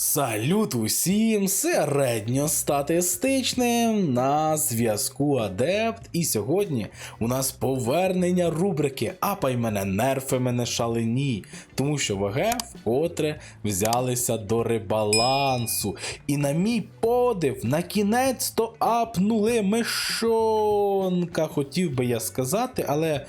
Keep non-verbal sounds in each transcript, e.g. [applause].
Салют усім середньостатистичним на зв'язку Адепт. І сьогодні у нас повернення рубрики Апай мене нерфи мене шалені. Тому що ВГ вкотре взялися до ребалансу. І на мій подив, на кінець то апнули мишонка. Хотів би я сказати, але.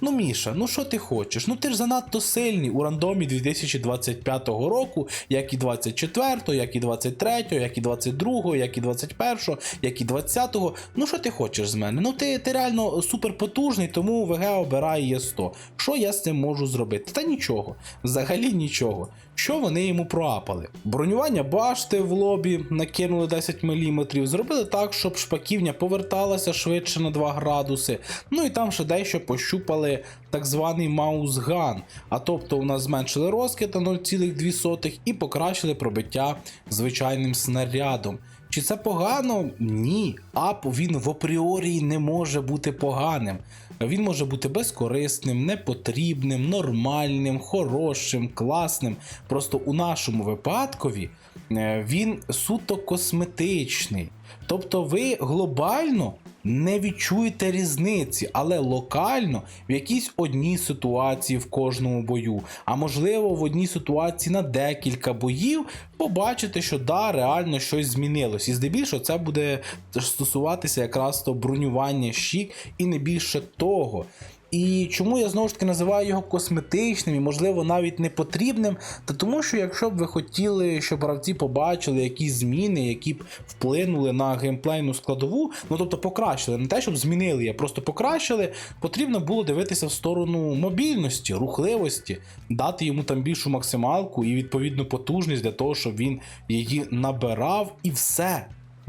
Ну, Міша, ну що ти хочеш? Ну ти ж занадто сильний у рандомі 2025 року, як і 24-го, як і 23-го, як і 22-го, як і 21-го, як і 20-го. Ну що ти хочеш з мене? Ну ти, ти реально суперпотужний, тому ВГ обирає Є100. Що я з цим можу зробити? Та нічого. Взагалі нічого. Що вони йому проапали? Бронювання башти в лобі накинули 10 мм, зробили так, щоб шпаківня поверталася швидше на 2 градуси. Ну і там ще дещо пощупали так званий маузган. А тобто у нас зменшили розкид на 0,2 і покращили пробиття звичайним снарядом. Чи це погано? Ні. Ап він в апріорі не може бути поганим. Він може бути безкорисним, непотрібним, нормальним, хорошим, класним. Просто у нашому випадкові е, він суто косметичний. Тобто ви глобально не відчуєте різниці, але локально в якійсь одній ситуації в кожному бою, а можливо в одній ситуації на декілька боїв, побачите, що да, реально щось змінилось. І здебільшого це буде стосуватися якраз то бронювання щік і не більше того. І чому я знову ж таки називаю його косметичним і, можливо, навіть не потрібним? Та тому, що якщо б ви хотіли, щоб гравці побачили якісь зміни, які б вплинули на геймплейну складову, ну тобто покращили, не те, щоб змінили а просто покращили, потрібно було дивитися в сторону мобільності, рухливості, дати йому там більшу максималку і відповідну потужність для того, щоб він її набирав, і все.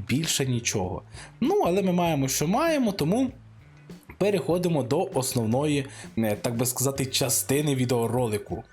Більше нічого. Ну, але ми маємо, що маємо, тому переходимо до основної, е, так би сказати, частини відеоролику.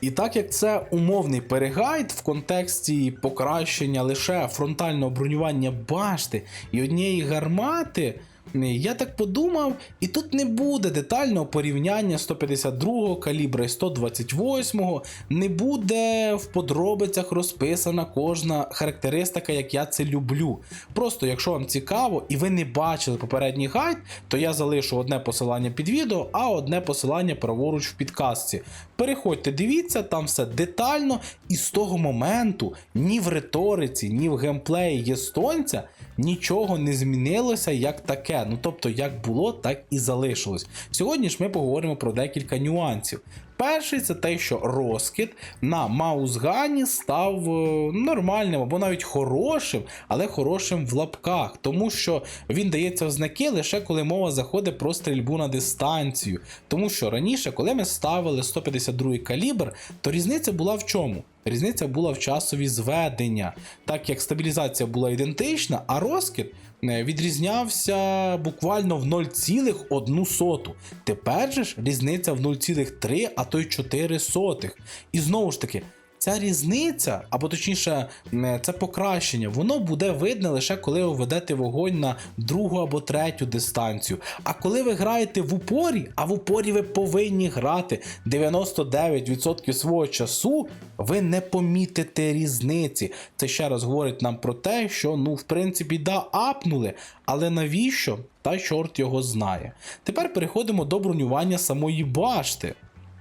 І так як це умовний перегайд в контексті покращення лише фронтального бронювання башти і однієї гармати, я так подумав, і тут не буде детального порівняння 152-го калібра і 128-го, не буде в подробицях розписана кожна характеристика, як я це люблю. Просто, якщо вам цікаво і ви не бачили попередній гайд, то я залишу одне посилання під відео, а одне посилання праворуч в підказці. Переходьте, дивіться, там все детально, і з того моменту ні в риториці, ні в геймплеї єстонця нічого не змінилося як таке. Ну тобто, як було, так і залишилось. Сьогодні ж ми поговоримо про декілька нюансів. Перший це те, що розкид на маузгані став е, нормальним або навіть хорошим, але хорошим в лапках, тому що він дається в знаки лише коли мова заходить про стрільбу на дистанцію. Тому що раніше, коли ми ставили 152 калібр, то різниця була в чому? Різниця була в часові зведення, так як стабілізація була ідентична, а розкид відрізнявся буквально в 0,1. Тепер же ж різниця в 0,3, а то й 4 сотих. І знову ж таки. Ця різниця, або точніше, це покращення, воно буде видно лише коли ви ведете вогонь на другу або третю дистанцію. А коли ви граєте в упорі, а в упорі ви повинні грати 99% свого часу, ви не помітите різниці. Це ще раз говорить нам про те, що ну, в принципі, да, апнули, але навіщо? Та чорт його знає. Тепер переходимо до бронювання самої башти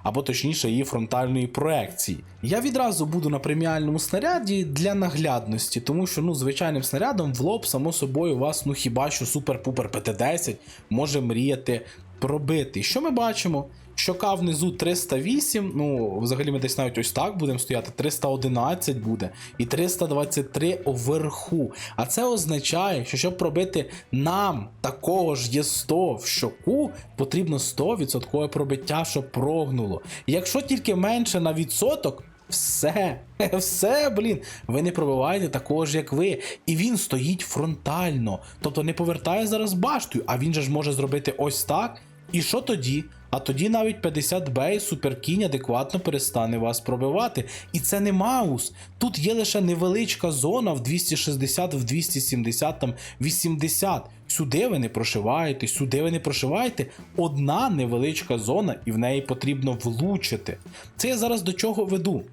або точніше її фронтальної проекції. Я відразу буду на преміальному снаряді для наглядності, тому що ну звичайним снарядом в лоб, само собою, вас ну хіба що супер-пупер ПТ-10 може мріяти пробити. Що ми бачимо? Щока внизу 308, ну, взагалі ми десь навіть ось так будемо стояти, 311 буде, і 323 вверху. А це означає, що щоб пробити нам такого ж є 100 в щоку, потрібно 100% пробиття, щоб прогнуло. І якщо тільки менше на відсоток, все, [laughs] все, блін, ви не пробиваєте такого ж, як ви. І він стоїть фронтально. Тобто не повертає зараз баштою, а він же ж може зробити ось так. І що тоді? А тоді навіть 50 бей суперкінь адекватно перестане вас пробивати. І це не маус. Тут є лише невеличка зона в 260, в 270, там 80. сюди ви не прошиваєте, сюди ви не прошиваєте. Одна невеличка зона, і в неї потрібно влучити. Це я зараз до чого веду.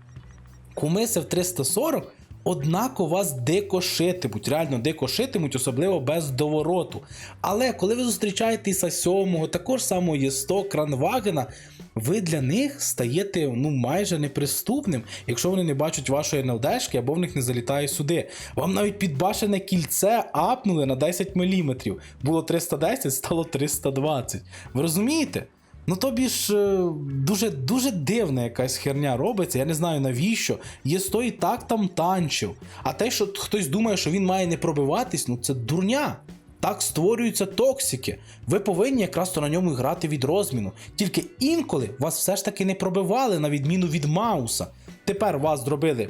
Кумиси в 340 однако вас декошитимуть, реально декошитимуть, особливо без довороту. Але коли ви зустрічаєте Іса 7, також самого Є100, Кранвагена, ви для них стаєте ну майже неприступним, якщо вони не бачать вашої НЛДшки або в них не залітає сюди. Вам навіть підбашене кільце апнули на 10 мм. Було 310, стало 320. Ви розумієте? Ну тобі ж е, дуже дуже дивна якась херня робиться, я не знаю навіщо. Є і так там танчив. А те, що хтось думає, що він має не пробиватись, ну це дурня. Так створюються токсики. Ви повинні якраз то на ньому грати від розміну. Тільки інколи вас все ж таки не пробивали, на відміну від Мауса. Тепер вас зробили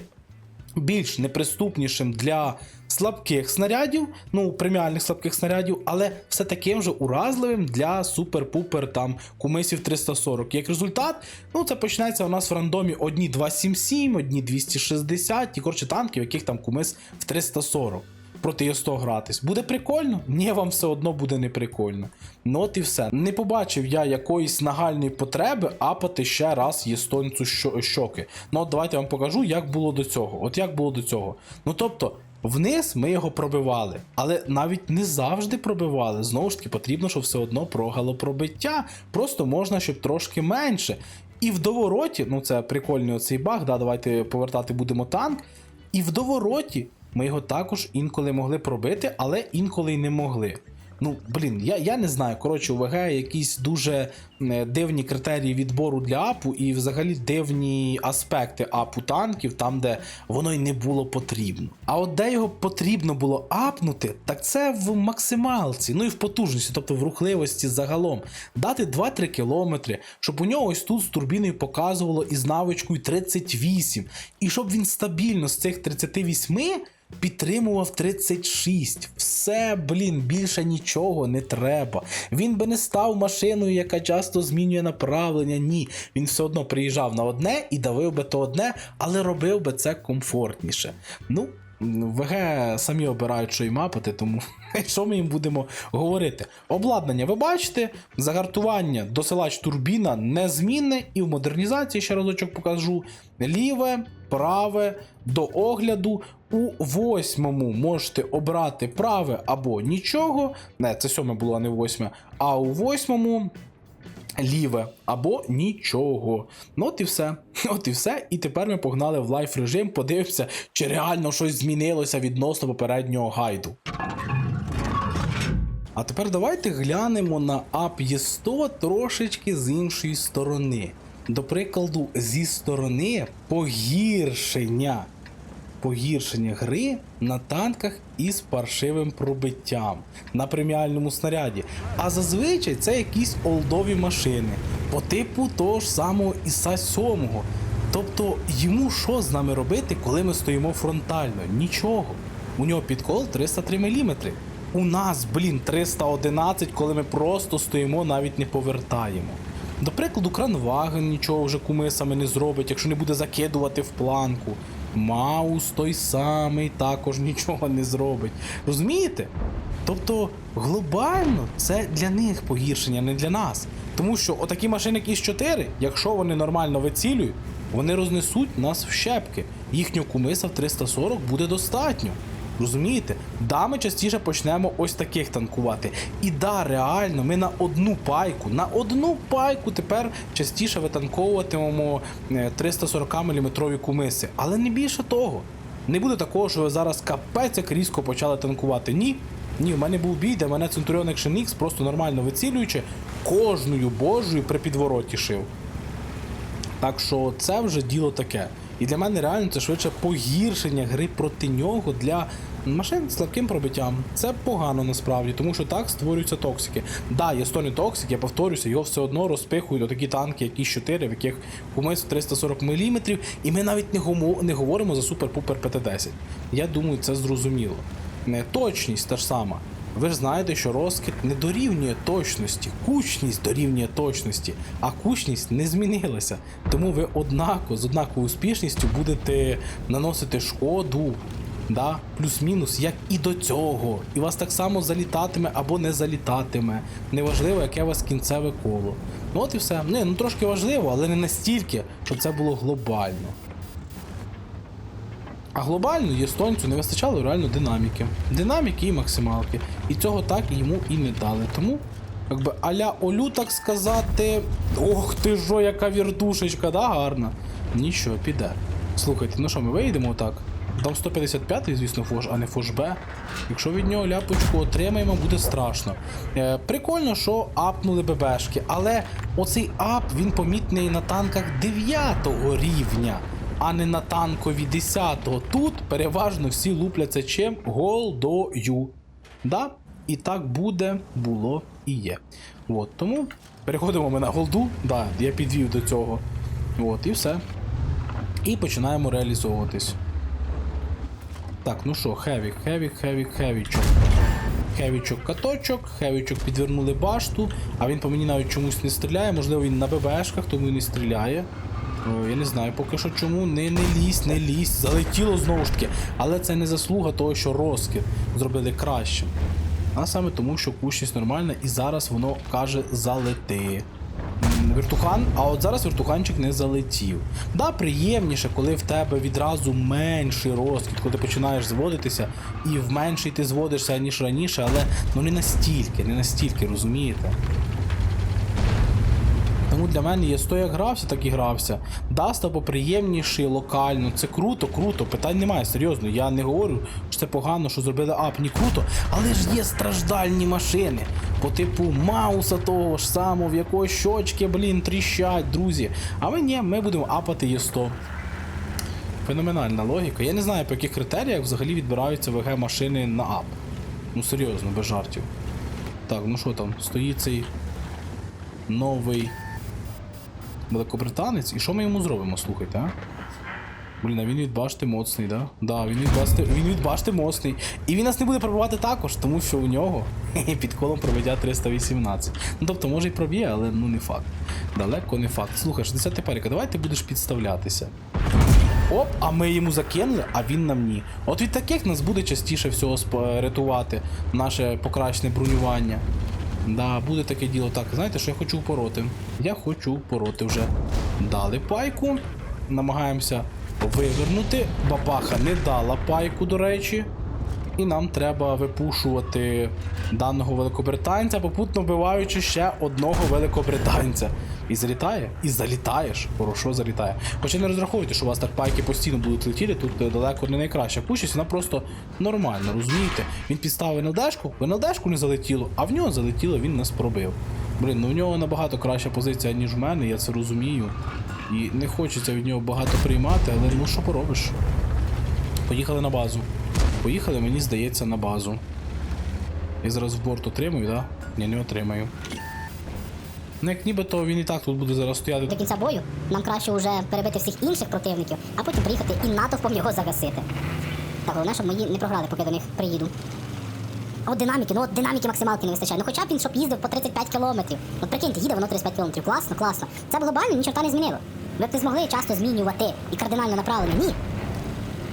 більш неприступнішим для слабких снарядів, ну, преміальних слабких снарядів, але все таким же уразливим для супер-пупер там кумисів 340. Як результат, ну це почнеться у нас в рандомі одні 277, одні 260, і коротше танків, яких там кумис в 340. Проти Є100 гратись. Буде прикольно? Ні, вам все одно буде не прикольно. Ну от і все. Не побачив я якоїсь нагальної потреби апати ще раз єстонцю щоки. Ну от давайте я вам покажу, як було до цього. От як було до цього. Ну тобто. Вниз ми його пробивали, але навіть не завжди пробивали. Знову ж таки, потрібно, щоб все одно прогало пробиття. Просто можна, щоб трошки менше. І в довороті, ну це прикольний оцей баг, да, давайте повертати будемо танк. І в довороті ми його також інколи могли пробити, але інколи й не могли. Ну, блін, я, я не знаю. Коротше, у якісь дуже дивні критерії відбору для апу і взагалі дивні аспекти апу танків, там, де воно й не було потрібно. А от де його потрібно було апнути, так це в максималці, ну і в потужності, тобто в рухливості загалом. Дати 2-3 кілометри, щоб у нього ось тут з турбіною показувало із навичкою 38, і щоб він стабільно з цих 38 підтримував 36. Все, блін, більше нічого не треба. Він би не став машиною, яка часто змінює направлення. Ні. Він все одно приїжджав на одне і давив би то одне, але робив би це комфортніше. Ну. ВГ самі обирають, що їм мапати, тому [laughs] що ми їм будемо говорити? Обладнання, ви бачите, загартування, досилач турбіна незмінне, і в модернізації ще разочок покажу. Ліве, праве, до огляду. У восьмому можете обрати праве або нічого. Не, це сьоме було, а не восьме. А у восьмому ліве або нічого. Ну от і все. [laughs] От і все. І тепер ми погнали в лайф режим, подивимося, чи реально щось змінилося відносно попереднього гайду. А тепер давайте глянемо на ап Є100 трошечки з іншої сторони. До прикладу, зі сторони погіршення. Погіршення гри на танках із паршивим пробиттям на преміальному снаряді. А зазвичай це якісь олдові машини по типу того ж самого Іса 7. Тобто йому що з нами робити, коли ми стоїмо фронтально? Нічого. У нього підкол 303 мм. У нас, блін, 311, коли ми просто стоїмо, навіть не повертаємо. До прикладу, кранваген нічого вже кумисами не зробить, якщо не буде закидувати в планку. Маус той самий також [laughs] нічого не зробить. Розумієте? Тобто глобально це для них погіршення, не для нас. Тому що отакі машини, як Іс-4, якщо вони нормально вицілюють, вони рознесуть нас в щепки. Їхнього кумиса в 340 буде достатньо. Розумієте? Да, ми частіше почнемо ось таких танкувати. І да, реально, ми на одну пайку, на одну пайку тепер частіше витанковуватимемо 340 мм кумиси. Але не більше того. Не буде такого, що ви зараз капець як різко почали танкувати. Ні. Ні, в мене був бій, де мене Centurion Action X просто нормально вицілюючи, кожною божою при підвороті шив. Так що це вже діло таке. І для мене реально це швидше погіршення гри проти нього для машин з слабким пробиттям. Це погано насправді, тому що так створюються токсики. Да, є 100 токсик, я повторюся, його все одно розпихують такі танки, як Іс-4, в яких кумис 340 мм, і ми навіть не, не говоримо за супер-пупер ПТ-10. Я думаю, це зрозуміло. Не точність та ж сама. Ви ж знаєте, що розкид не дорівнює точності, кучність дорівнює точності, а кучність не змінилася. Тому ви однако з однаковою успішністю будете наносити шкоду Да? Плюс-мінус, як і до цього. І вас так само залітатиме або не залітатиме. Неважливо, яке у вас кінцеве коло. Ну от і все. Не, ну трошки важливо, але не настільки, щоб це було глобально. А глобально єстонцю не вистачало реально динаміки. Динаміки і максималки. І цього так йому і не дали. Тому, якби аля Олю, так сказати. Ох ти жо, яка віртушечка, да, гарна. Нічого, піде. Слухайте, ну що, ми виїдемо отак? Там 155-й, звісно, фош, а не фош Б. Якщо від нього ляпочку отримаємо, буде страшно. Е, прикольно, що апнули ББшки, але оцей ап він помітний на танках 9 рівня а не на танкові 10-го. Тут переважно всі лупляться чим голдою. Да? І так буде, було і є. От, тому переходимо ми на голду. Да, я підвів до цього. От, і все. І починаємо реалізовуватись. Так, ну що, хевік, хевік, хевік, хевічок. Хевічок каточок, хевічок підвернули башту, а він по мені навіть чомусь не стріляє, можливо він на ББшках, тому і не стріляє. О, я не знаю поки що чому. Не, не лізь, не лізь. Залетіло знову ж таки. Але це не заслуга того, що розкид зробили краще. А саме тому, що кущність нормальна і зараз воно каже залети. Віртухан, а от зараз віртуханчик не залетів. Да, приємніше, коли в тебе відразу менший розкид, коли ти починаєш зводитися, і в менший ти зводишся, ніж раніше, але ну не настільки, не настільки, розумієте? Тому для мене є сто як грався, так і грався. Даста поприємніший локально. Це круто, круто. Питань немає, серйозно. Я не говорю, що це погано, що зробили ап, ні круто. Але ж є страждальні машини. По типу Мауса того ж самого, в якої щочки, блін, тріщать, друзі. А ми ні, ми будемо апати є 100. Феноменальна логіка. Я не знаю, по яких критеріях взагалі відбираються ВГ машини на ап. Ну серйозно, без жартів. Так, ну що там, стоїть цей новий великобританець, і що ми йому зробимо, слухайте, а? Блін, він від башти моцний, да? Да, він від башти, він від башти моцний. І він нас не буде пробивати також, тому що у нього [laughs] під колом пробиття 318. Ну тобто, може і проб'є, але ну не факт. Далеко не факт. Слухай, 60 паріка, давай ти будеш підставлятися. Оп, а ми йому закинули, а він нам ні. От від таких нас буде частіше всього рятувати наше покращене бронювання. Да, буде таке діло. Так, знаєте, що я хочу впороти? Я хочу впороти вже. Дали пайку. Намагаємося вивернути. Бабаха не дала пайку, до речі. І нам треба випушувати даного великобританця, попутно вбиваючи ще одного великобританця. І залітає? І залітаєш. Хорошо залітає. Хоча не розраховуйте, що у вас так пайки постійно будуть летіти, тут е, далеко не найкраща пущість, вона просто нормальна, розумієте? Він підставив НЛДшку, в НЛДшку не залетіло, а в нього залетіло, він нас пробив. Блін, ну в нього набагато краща позиція, ніж в мене, я це розумію. І не хочеться від нього багато приймати, але ну що поробиш? Поїхали на базу. Поїхали, мені здається, на базу. Я зараз в борт отримаю, да? Ні, не отримаю. Ну як нібито він і так тут буде зараз стояти. До кінця бою нам краще вже перебити всіх інших противників, а потім приїхати і натовпом його загасити. Так, головне, щоб мої не програли, поки до них приїду. От динаміки, ну от динаміки максималки не вистачає. Ну хоча б він щоб їздив по 35 кілометрів. От прикиньте, їде воно 35 кілометрів. Класно, класно. Це б глобально ні чорта не змінило. Ви б не змогли часто змінювати і кардинально направлення. Ні.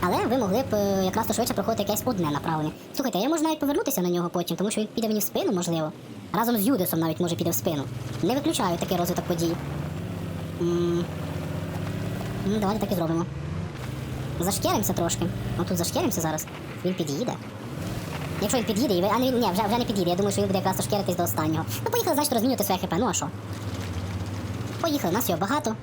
Але ви могли б е, якраз то швидше проходити якесь одне направлення. Слухайте, я можу навіть повернутися на нього потім, тому що він піде мені в спину, можливо. Разом з Юдисом навіть може піде в спину. Не виключаю такий розвиток подій. М, давайте так і зробимо. Зашкеримося трошки. Ну тут зашкеримося зараз. Він під'їде. Якщо він під'їде, і ви. А ні, вже, вже не під'їде. Я думаю, що він буде якраз шкеритись до останнього. Ну, поїхали, значить, розмінювати своє хп. Ну а що? Поїхали, нас його багато.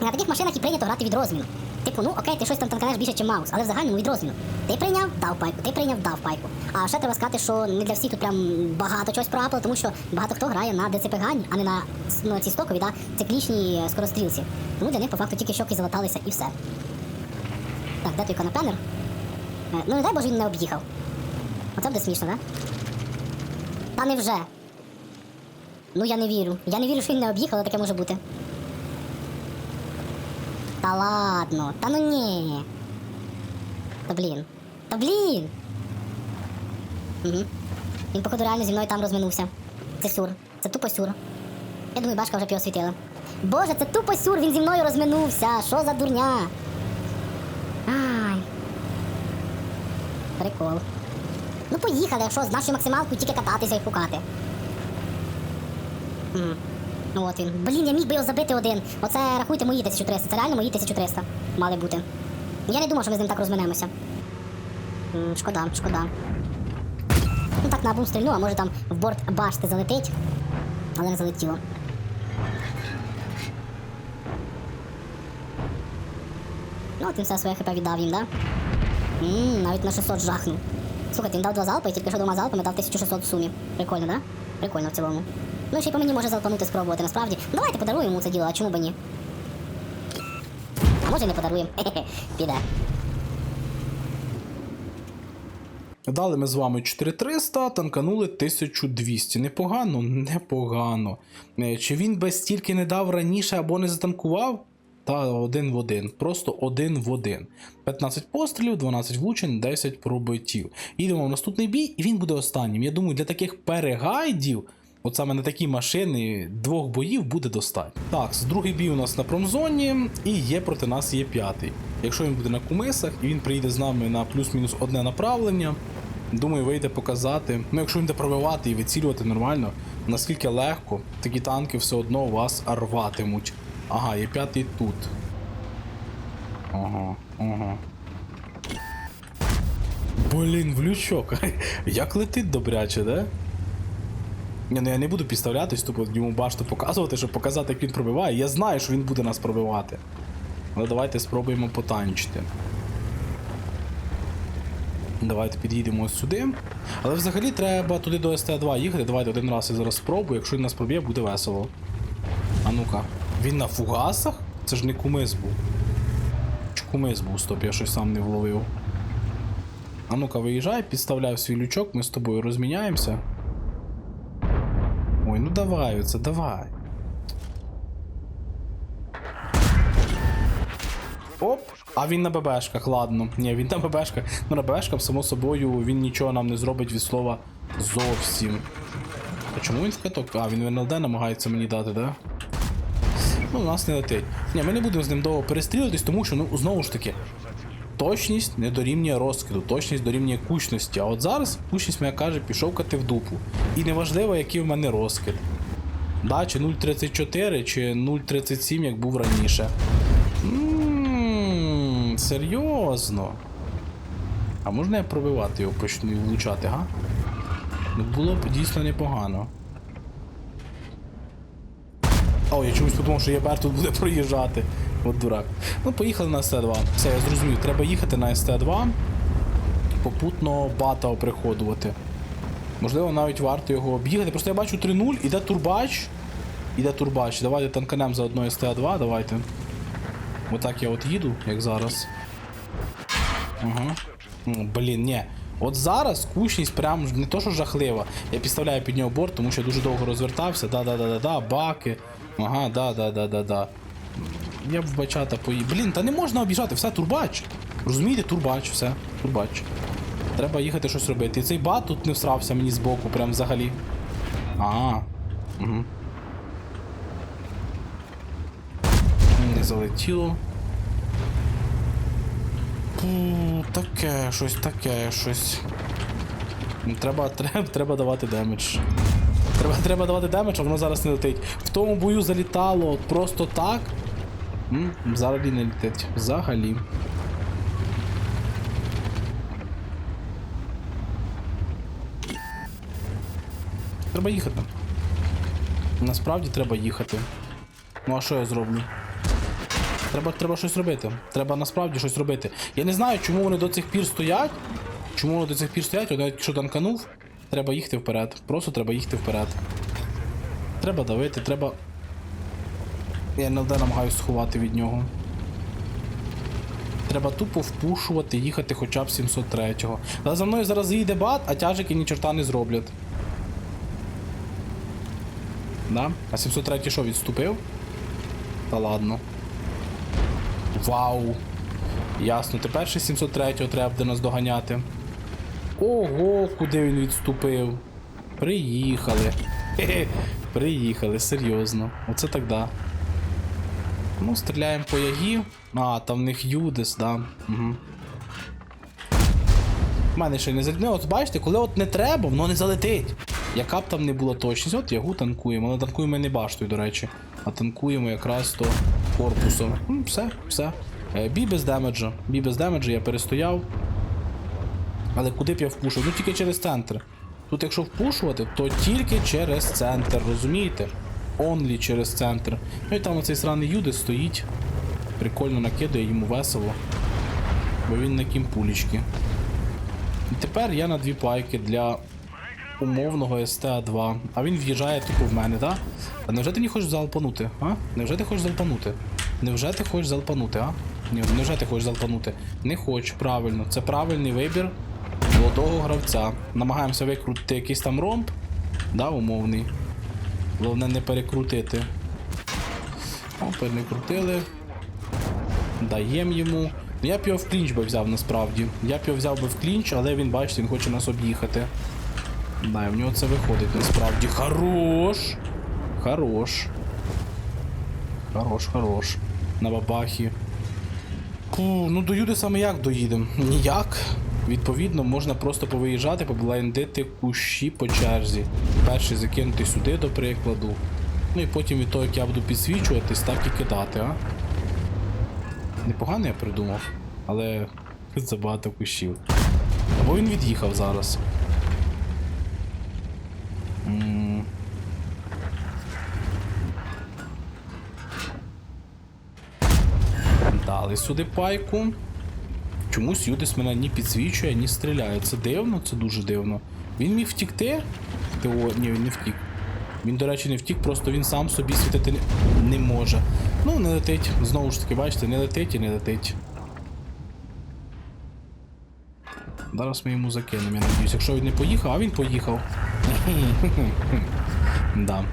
На таких машинах і прийнято грати від розміну. Типу, ну окей, ти щось там танканеш більше, ніж маус, але в загальному від розміну. Ти прийняв, дав пайку, ти прийняв, дав пайку. А ще треба сказати, що не для всіх тут прям багато чогось проапало, тому що багато хто грає на ДЦП гані, а не на ну, ці стокові, да, циклічні скорострілці. Тому для них по факту тільки щоки залаталися і все. Так, де той канапенер? Е, Ну не дай Боже, він не об'їхав. Оце буде смішно, да? Та невже? Ну я не вірю. Я не вірю, що він не об'їхав, але таке може бути. Та ладно, та ну ні. Та блін. Та блін. Угу. Він, походу, реально зі мною там розминувся. Це сюр. Це тупо сюр. Я думаю, башка вже піосвітила. Боже, це тупо сюр, він зі мною розминувся. Що за дурня? Ай. Прикол. Ну поїхали, якщо з нашою максималкою тільки кататися і шукати. М. Він. Блін, я міг би його забити один. Оце рахуйте мої 1300. Це реально мої 1300 мали бути. Я не думав, що ми з ним так розминемося. Шкода, шкода. Ну так на обум стрільну, а може там в борт башти залетить. Але не залетіло. Ну, от він все своє хп віддав їм, да? Ммм, навіть на 600 жахнув. Слухайте, він дав два залпи, і тільки що двома залпами дав 1600 в сумі. Прикольно, да? Прикольно в цілому. Ну, ще й по мені може залпанути спробувати, насправді. Давайте подаруємо це діло, а чому б ні? А може не подаруємо. Хе-хе, піде. Дали ми з вами 4300, танканули 1200. Непогано, непогано. Е, Чи він би стільки не дав раніше або не затанкував? Та один в один. Просто один в один. 15 пострілів, 12 влучень, 10 пробиттів. Їдемо в наступний бій, і він буде останнім. Я думаю, для таких перегайдів, от саме на такі машини, двох боїв буде достатньо. Так, другий бій у нас на промзоні, і є проти нас є п'ятий. Якщо він буде на кумисах і він приїде з нами на плюс-мінус одне направлення, думаю, вийде показати. Ну, якщо він буде пробивати і вицілювати нормально, наскільки легко такі танки все одно вас рватимуть. Ага, є п'ятий тут. Ага, ага. Блін, влючок. [laughs] Як летить добряче, да? Ні, ну я не буду підставлятись, тупо йому башту показувати, щоб показати, як він пробиває. Я знаю, що він буде нас пробивати. Але давайте спробуємо потанчити. Давайте під'їдемо сюди. Але взагалі треба туди до СТ2 їхати. Давайте один раз я зараз спробую. Якщо він нас проб'є, буде весело. А ну-ка. Він на фугасах? Це ж не кумис був. Чи кумис був, стоп, я щось сам не вловив. А ну-ка, виїжджай, підставляй свій лючок, ми з тобою розміняємося. Давай давай. Оп, а він на ББшках, ладно. Ні, він на ББшках. Ну на ББшках, само собою, він нічого нам не зробить від слова зовсім. А чому він в каток? А, він в НЛД намагається мені дати, да? Ну, у нас не летить. Ні, ми не будемо з ним довго перестрілюватись, тому що, ну, знову ж таки, точність не дорівнює розкиду, точність дорівнює кучності. А от зараз кучність моя каже, пішов кати в дупу. І неважливо, який в мене розкид. Да, чи 0.34, чи 0.37, як був раніше. Ммм, серйозно. А можна я пробивати його почну і влучати, га? Ну було б дійсно непогано. О, я чомусь подумав, що ЄБР тут буде проїжджати. От дурак. Ну, поїхали на СТ2. Все, я зрозумів, треба їхати на СТ2. Попутно бата оприходувати. Можливо, навіть варто його об'їхати. Просто я бачу 3-0, іде турбач. Іде турбач. Давайте танканем за одною СТ2, давайте. Отак я от їду, як зараз. Ну, Блін, ні. От зараз кучність прям не то, що жахлива. Я підставляю під нього борт, тому що я дуже довго розвертався. Да-да-да-да-да, баки. Ага, да-да-да-да-да. Я б бачата поїв. Блін, та не можна обіжати, все турбач. Розумієте, турбач, все, турбач. Треба їхати щось робити. І цей бат тут не всрався мені збоку, прям взагалі. А. Угу. Не залетіло. Пу, Таке щось, таке щось. Треба, треба, треба давати демедж. Треба, треба давати демедж, а воно зараз не летить. В тому бою залітало просто так. Взагалі не летить. Взагалі. Треба їхати. Насправді треба їхати. Ну а що я зроблю? Треба, треба щось робити. Треба насправді щось робити. Я не знаю, чому вони до цих пір стоять. Чому вони до цих пір стоять, от навіть якщо танканув, треба їхати вперед. Просто треба їхати вперед. Треба давити, треба. Я НЛД намагаюся сховати від нього. Треба тупо впушувати, їхати хоча б 703-го. Але за мною зараз їде бат, а тяжики ні чорта не зроблять. Да? А 703 що відступив? Та ладно. Вау! Ясно, тепер ще 703-го треба буде нас доганяти. Ого, куди він відступив. Приїхали. Хе-хе, Приїхали, серйозно. Оце так да. Ну, стріляємо по ягі. А, там в них Юдис, да. Угу. В мене ще не залетить. От бачите, коли от не треба, воно не залетить. Яка б там не була точність, от ягу танкуємо, але танкуємо не баштою, до речі. А танкуємо якраз то корпусом. М, все, все. Е, Бій без демеджа. Бій без демеджа, я перестояв. Але куди б я впушив? Ну тільки через центр. Тут якщо впушувати, то тільки через центр, розумієте? Онлі через центр. Ну і там оцей сраний Юди стоїть. Прикольно накидає, йому весело. Бо він на кімпулічки. І тепер я на дві пайки для умовного СТА-2. А він в'їжджає тупо в мене, так? А невже ти не хочеш залпанути, а? Невже ти хочеш залпанути? Невже ти хочеш залпанути, а? Ні, невже ти хочеш залпанути? Не хочу, правильно. Це правильний вибір молодого гравця. Намагаємося викрутити якийсь там ромб. Да, умовний. Головне не перекрутити. О, перекрутили. Даємо йому. Ну, Я б його в клінч би взяв насправді. Я б його взяв би в клінч, але він, бачите, він хоче нас об'їхати. Да, в нього це виходить насправді. Хорош! Хорош. Хорош, хорош. На бабахі. Фу, ну до Юди саме як доїдемо? Ніяк. Відповідно, можна просто повиїжджати, поблайндити кущі по черзі. Перший закинути сюди, до прикладу. Ну і потім від того, як я буду підсвічуватись, так і кидати, а? Непогано я придумав, але забагато кущів. Або він від'їхав зараз. М. Дали сюди пайку. Чомусь Юдис мене ні підсвічує, ні стріляє. Це дивно, це дуже дивно. Він міг втікти? Тео... Ні, він не втік. Він, до речі, не втік, просто він сам собі світити не, може. Ну, не летить. Знову ж таки, бачите, не летить і не летить. Зараз ми йому закинемо, я надіюсь. Якщо він не поїхав, а він поїхав. [laughs] да.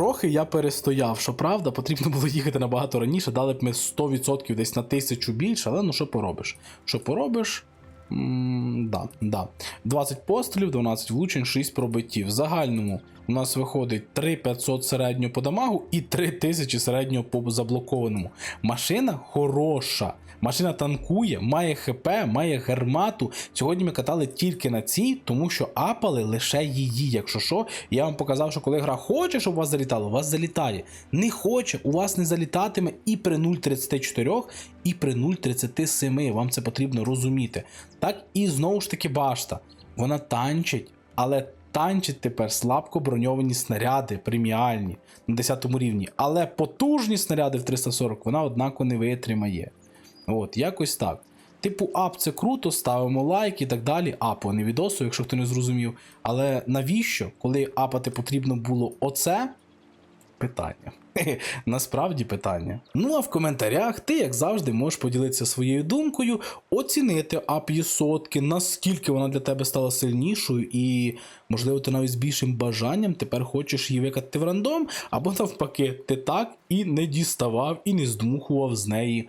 Трохи я перестояв, що правда, потрібно було їхати набагато раніше, дали б ми 100% десь на тисячу більше, але ну що поробиш? Що поробиш? м да, да. 20 пострілів, 12 влучень, 6 пробиттів. В загальному у нас виходить 3500 середнього по дамагу і 3000 середнього по заблокованому. Машина хороша. Машина танкує, має ХП, має гармату. Сьогодні ми катали тільки на цій, тому що апали лише її. Якщо що, я вам показав, що коли гра хоче, щоб у вас залітало, у вас залітає. Не хоче, у вас не залітатиме і при 0.34, і при 0.37. Вам це потрібно розуміти. Так і знову ж таки башта. Вона танчить, але танчить тепер слабко броньовані снаряди, преміальні на 10 рівні. Але потужні снаряди в 340 вона однаково не витримає. От, якось так. Типу, ап, це круто, ставимо лайк і так далі. Апу, не відосу, якщо хто не зрозумів. Але навіщо, коли апати потрібно було оце? Питання. [laughs] Насправді питання. Ну а в коментарях ти, як завжди, можеш поділитися своєю думкою, оцінити ап сотки, наскільки вона для тебе стала сильнішою, і, можливо, ти навіть з більшим бажанням тепер хочеш її викатати в рандом, або [laughs] навпаки, ти так і не діставав, і не здмухував з неї